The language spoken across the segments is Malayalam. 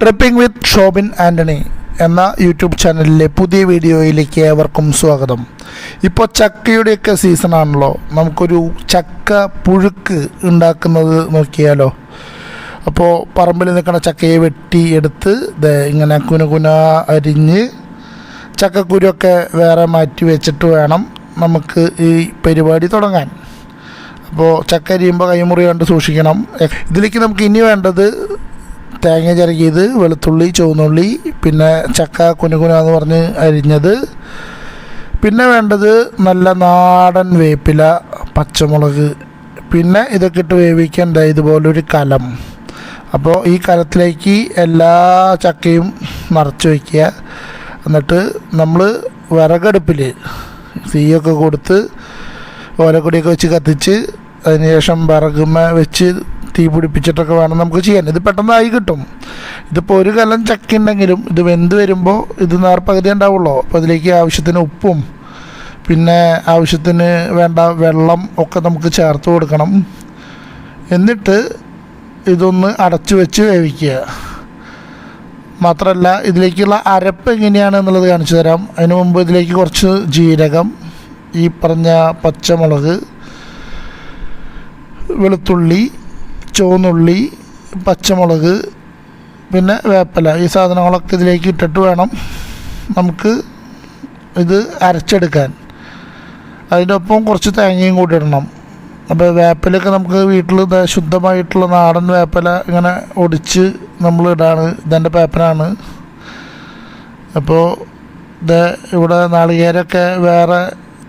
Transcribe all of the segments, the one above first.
ട്രിപ്പിംഗ് വിത്ത് ഷോബിൻ ആന്റണി എന്ന യൂട്യൂബ് ചാനലിലെ പുതിയ വീഡിയോയിലേക്ക് ഏവർക്കും സ്വാഗതം. ഇപ്പോൾ ചക്കയുടെയൊക്കെ സീസണാണല്ലോ നമുക്കൊരു ചക്ക പുഴുക്ക് ഉണ്ടാക്കുന്നത് നോക്കിയാലോ? അപ്പോൾ പറമ്പിൽ നിൽക്കുന്ന ചക്കയെ വെട്ടി എടുത്ത് ഇങ്ങനെ കുന അരിഞ്ഞ് ചക്കക്കുരുവൊക്കെ വേറെ മാറ്റി വെച്ചിട്ട് വേണം നമുക്ക് ഈ പരിപാടി തുടങ്ങാൻ. അപ്പോൾ ചക്ക അരിയുമ്പോൾ കൈമുറി കണ്ട് സൂക്ഷിക്കണം. ഇതിലേക്ക് നമുക്ക് ഇനി വേണ്ടത് തേങ്ങ ചിരകിയത് വെളുത്തുള്ളി ചുവന്നുള്ളി പിന്നെ ചക്ക കുനുകുന എന്ന് പറഞ്ഞ് അരിഞ്ഞത്. പിന്നെ വേണ്ടത് നല്ല നാടൻ വേപ്പില പച്ചമുളക്. പിന്നെ ഇതൊക്കെ ഇട്ട് വേവിക്കേണ്ട ഇതുപോലൊരു കലം. അപ്പോൾ ഈ കലത്തിലേക്ക് എല്ലാ ചക്കയും നിറച്ച് വയ്ക്കുക. എന്നിട്ട് നമ്മൾ വിറകടുപ്പിൽ തീയൊക്കെ കൊടുത്ത് ഓലക്കൊടിയൊക്കെ വെച്ച് കത്തിച്ച് അതിനുശേഷം വിറകുമ വെച്ച് തീ പിടിപ്പിച്ചിട്ടൊക്കെ വേണം നമുക്ക് ചെയ്യാൻ. ഇത് പെട്ടെന്നായി കിട്ടും. ഇതിപ്പോൾ ഒരു കലം ചക്ക ഉണ്ടെങ്കിലും ഇത് വെന്ത് വരുമ്പോൾ ഇത് നേർപ്പകുതി പകുതി ഉണ്ടാവുള്ളൂ. അപ്പോൾ അതിലേക്ക് ആവശ്യത്തിന് ഉപ്പും പിന്നെ ആവശ്യത്തിന് വേണ്ട വെള്ളം ഒക്കെ നമുക്ക് ചേർത്ത് കൊടുക്കണം. എന്നിട്ട് ഇതൊന്ന് അടച്ചു വെച്ച് വേവിക്കുക. മാത്രമല്ല ഇതിലേക്കുള്ള അരപ്പ് എങ്ങനെയാണ് എന്നുള്ളത് കാണിച്ചു തരാം. അതിനു മുമ്പ് ഇതിലേക്ക് കുറച്ച് ജീരകം ഈ പറഞ്ഞ പച്ചമുളക് വെളുത്തുള്ളി ചുവന്നുള്ളി പച്ചമുളക് പിന്നെ വേപ്പല. ഈ സാധനങ്ങളൊക്കെ ഇതിലേക്ക് ഇട്ടിട്ട് വേണം നമുക്ക് ഇത് അരച്ചെടുക്കാൻ. അതിന്റെ ഒപ്പം കുറച്ച് തേങ്ങയും കൂടി ഇടണം. അപ്പോൾ വേപ്പിലൊക്കെ നമുക്ക് വീട്ടിൽ ശുദ്ധമായിട്ടുള്ള നാടൻ വേപ്പില ഇങ്ങനെ ഒടിച്ച് നമ്മൾ ഇടാണ്. ഇതെന്റെ പേപ്പനാണ് അപ്പോൾ ഇത് ഇവിടെ നാളികേരമൊക്കെ വേറെ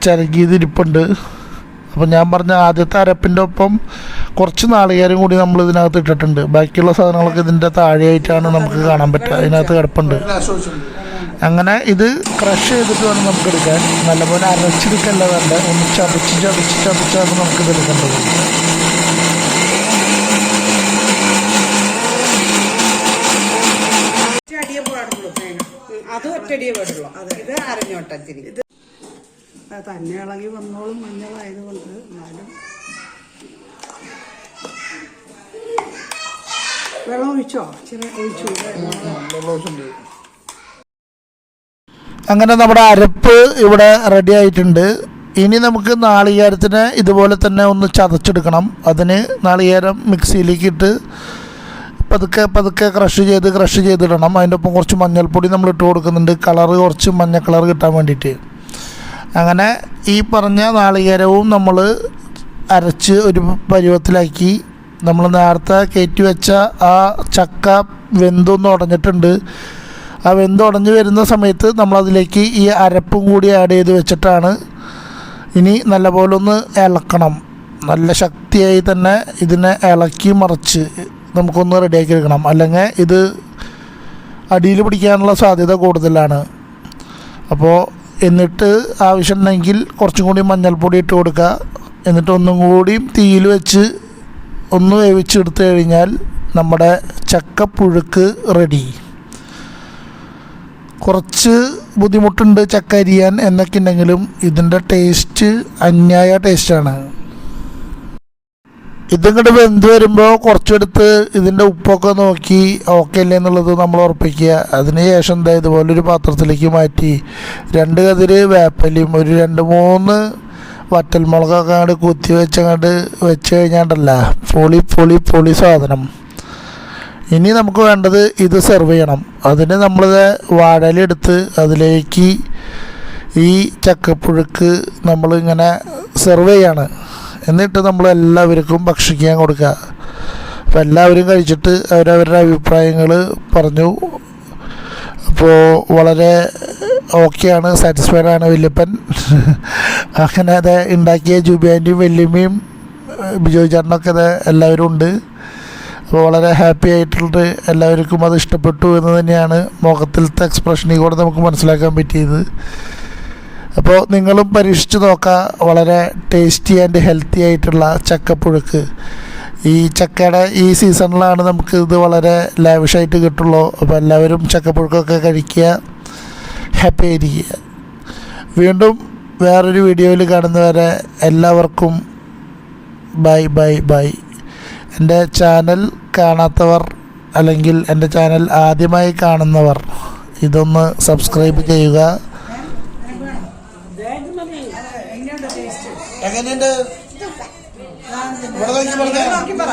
ചിരകിയതിരിപ്പുണ്ട് അപ്പോൾ ഞാൻ പറഞ്ഞ ആദ്യത്തെ അരപ്പിന്റെ ഒപ്പം കുറച്ച് നാളികേരം കൂടി നമ്മൾ ഇതിനകത്ത് ഇട്ടിട്ടുണ്ട്. ബാക്കിയുള്ള സാധനങ്ങളൊക്കെ ഇതിന്റെ താഴെയായിട്ടാണ് നമുക്ക് കാണാൻ പറ്റുക. അതിനകത്ത് കിടപ്പുണ്ട്. അങ്ങനെ ഇത് ക്രഷ് ചെയ്തിട്ട് വേണം നമുക്ക് എടുക്കാൻ. നല്ലപോലെ അരച്ചെടുക്കല്ല വേണ്ട? ഒന്ന് ചതച്ച് ചതച്ച് ചതച്ചാണ് നമുക്കിത് എടുക്കേണ്ടത്. അത് ഒറ്റടിയേ പാടുള്ളൂ. ഇത് അരഞ്ഞോട്ടത്തിരി തന്നെ ഇളകി വന്നോളും മഞ്ഞളായതുകൊണ്ട് എന്നാലും. വെള്ളം ഒഴിച്ചോ? ഇച്ചിരി ഒഴിച്ചു. അങ്ങനെ നമ്മുടെ അരപ്പ് ഇവിടെ റെഡി ആയിട്ടുണ്ട്. ഇനി നമുക്ക് നാളികേരത്തിന് ഇതുപോലെ തന്നെ ഒന്ന് ചതച്ചെടുക്കണം. അതിന് നാളികേരം മിക്സിയിലേക്ക് ഇട്ട് പതുക്കെ പതുക്കെ ക്രഷ് ചെയ്ത് ക്രഷ് ചെയ്തിടണം. അതിന്റെ ഒപ്പം കുറച്ച് മഞ്ഞൾപ്പൊടി നമ്മൾ ഇട്ട് കൊടുക്കുന്നുണ്ട്. കളറ് കുറച്ച് മഞ്ഞ കളർ കിട്ടാൻ വേണ്ടിയിട്ട്. അങ്ങനെ ഈ പറഞ്ഞ നാളികേരവും നമ്മൾ അരച്ച് ഒരു പരുവത്തിലാക്കി. നമ്മൾ നേരത്തെ കയറ്റി വെച്ച ആ ചക്ക വെന്തൊന്ന് ഉടഞ്ഞിട്ടുണ്ട്. ആ വെന്ത് ഉടഞ്ഞു വരുന്ന സമയത്ത് നമ്മളതിലേക്ക് ഈ അരപ്പും കൂടി ആഡ് ചെയ്ത് വെച്ചിട്ടാണ് ഇനി നല്ലപോലെ ഒന്ന് ഇളക്കണം. നല്ല ശക്തിയായി തന്നെ ഇതിനെ ഇളക്കി മറിച്ച് നമുക്കൊന്ന് റെഡിയാക്കി എടുക്കണം. അല്ലെങ്കിൽ ഇത് അടിയിൽ പിടിക്കാനുള്ള സാധ്യത കൂടുതലാണ്. അപ്പോൾ എന്നിട്ട് ആവശ്യമുണ്ടെങ്കിൽ കുറച്ചും കൂടി മഞ്ഞൾപ്പൊടി ഇട്ട് കൊടുക്കുക. എന്നിട്ട് ഒന്നും കൂടി തീയിൽ വെച്ച് ഒന്ന് വേവിച്ചെടുത്ത് കഴിഞ്ഞാൽ നമ്മുടെ ചക്കപ്പുഴുക്ക് റെഡി കുറച്ച് ബുദ്ധിമുട്ടുണ്ട് ചക്ക അരിയാൻ എന്നൊക്കെ ഉണ്ടെങ്കിലും ഇതിന്റെ ടേസ്റ്റ് അന്യായ ടേസ്റ്റാണ് ഇതിങ്ങോട്ട് വെന്ത് വരുമ്പോൾ കുറച്ചെടുത്ത് ഇതിന്റെ ഉപ്പൊക്കെ നോക്കി ഓക്കെ അല്ലേ എന്നുള്ളത് നമ്മൾ ഉറപ്പിക്കുക. അതിന് ശേഷം എന്താ ഇതുപോലൊരു പാത്രത്തിലേക്ക് മാറ്റി രണ്ട് കതിര് വേപ്പലയും ഒരു രണ്ട് മൂന്ന് വറ്റൽമുളകൊക്കെ അങ്ങോട്ട് കുത്തി വെച്ചങ്ങോട്ട് വെച്ച് കഴിഞ്ഞാണ്ടല്ല പൊളി പൊളി പൊളി സാധനം. ഇനി നമുക്ക് വേണ്ടത് ഇത് സെർവ് ചെയ്യണം. അതിന് നമ്മൾ വാഴലെടുത്ത് അതിലേക്ക് ഈ ചക്കപ്പുഴുക്ക് നമ്മളിങ്ങനെ സെർവ് ചെയ്യാണ്. എന്നിട്ട് നമ്മൾ എല്ലാവർക്കും ഭക്ഷിക്കാൻ കൊടുക്കുക. അപ്പോൾ എല്ലാവരും കഴിച്ചിട്ട് അവരവരുടെ അഭിപ്രായങ്ങൾ പറഞ്ഞു. അപ്പോൾ വളരെ ഓക്കെയാണ് സാറ്റിസ്ഫൈഡ് ആണ് വല്യപ്പൻ. അങ്ങനെ അത് ഉണ്ടാക്കിയ ജൂബിയാന്റെയും വല്യമ്മയും ബിജോയ് ചേട്ടനൊക്കെ അത് എല്ലാവരും ഉണ്ട്. അപ്പോൾ വളരെ ഹാപ്പി ആയിട്ടുണ്ട്. എല്ലാവർക്കും അത് ഇഷ്ടപ്പെട്ടു എന്ന് തന്നെയാണ് മുഖത്തിലത്തെ എക്സ്പ്രഷനിൽ കൂടെ നമുക്ക് മനസ്സിലാക്കാൻ പറ്റിയത്. അപ്പോൾ നിങ്ങളും പരീക്ഷിച്ച് നോക്കുക വളരെ ടേസ്റ്റി ആൻഡ് ഹെൽത്തി ആയിട്ടുള്ള ചക്കപ്പുഴുക്ക്. ഈ ചക്കയുടെ ഈ സീസണിലാണ് നമുക്ക് ഇത് വളരെ ലാവിഷായിട്ട് കിട്ടുള്ളൂ. അപ്പോൾ എല്ലാവരും ചക്കപ്പുഴുക്കൊക്കെ കഴിക്കുക ഹാപ്പി ആയിരിക്കുക. വീണ്ടും വേറൊരു വീഡിയോയിൽ കാണുന്നവരെ എല്ലാവർക്കും ബൈ ബൈ ബൈ എന്റെ ചാനൽ കാണാത്തവർ അല്ലെങ്കിൽ എന്റെ ചാനൽ ആദ്യമായി കാണുന്നവർ ഇതൊന്ന് സബ്സ്ക്രൈബ് ചെയ്യുക. എങ്ങനെയുണ്ട്? നോക്കി പറ